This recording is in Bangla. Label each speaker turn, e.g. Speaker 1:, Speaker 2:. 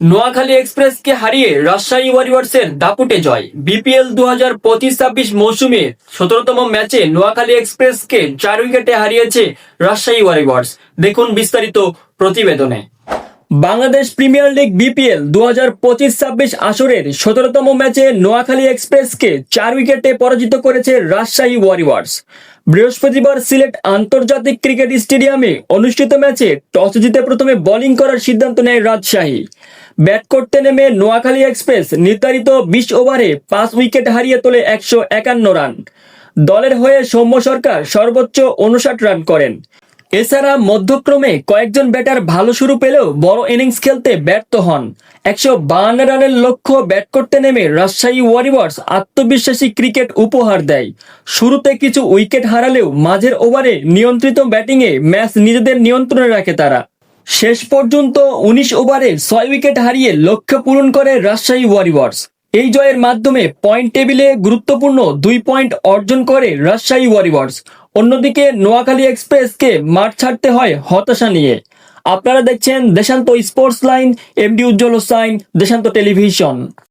Speaker 1: নোয়াখালী এক্সপ্রেসকে হারিয়ে রাজশাহী ওয়ারিয়ার্সের দাপুটে জয়। বিপিএল দু হাজার পঁচিশ ছাব্বিশ মৌসুমে সতেরোতম ম্যাচে নোয়াখালী এক্সপ্রেসকে চার উইকেটে হারিয়েছে রাজশাহী ওয়ারিয়র্স। দেখুন বিস্তারিত প্রতিবেদনে। বাংলাদেশ প্রিমিয়ার লিগ বিপিএল দু হাজার পঁচিশ ছাব্বিশ আসরের সতেরোতম ম্যাচে নোয়াখালী এক্সপ্রেসকে চার উইকেটে পরাজিত করেছে রাজশাহী ওয়ারিওয়ার্স বৃহস্পতিবার সিলেট আন্তর্জাতিক ক্রিকেট স্টেডিয়ামে অনুষ্ঠিত ম্যাচে টস জিতে প্রথমে বোলিং করার সিদ্ধান্ত নেয় রাজশাহী। ব্যাট করতে নেমে নোয়াখালী এক্সপ্রেস নির্ধারিত বিশ ওভারে পাঁচ উইকেট হারিয়ে তোলে একশো একান্ন রান। দলের হয়ে সৌম্য সরকার সর্বোচ্চ উনষাট রান করেন। এছাড়া মধ্যক্রমে কয়েকজন ব্যাটার ভালো শুরু পেলেও বড় ইনিংস খেলতে ব্যর্থ হন। একশো বাহান্ন রানের লক্ষ্য ব্যাট করতে নেমে রাজশাহী ওয়ারিয়র্স আত্মবিশ্বাসী ক্রিকেট উপহার দেয়। শুরুতে কিছু উইকেট হারালেও মাঝের ওভারে নিয়ন্ত্রিত ব্যাটিংয়ে ম্যাচ নিজেদের নিয়ন্ত্রণে রাখে তারা। শেষ পর্যন্ত উনিশ ওভারে ছয় উইকেট হারিয়ে লক্ষ্য পূরণ করে রাজশাহী ওয়ারিয়র্স। এই জয়ের মাধ্যমে পয়েন্ট টেবিলে গুরুত্বপূর্ণ দুই পয়েন্ট অর্জন করে রাজশাহী ওয়ারিয়র্স। অন্যদিকে নোয়াখালী এক্সপ্রেসকে মাঠ ছাড়তে হয় হতাশা নিয়ে। আপনারা দেখছেন Deshanto sports line, MD Ujjwal Hossain Deshanto television.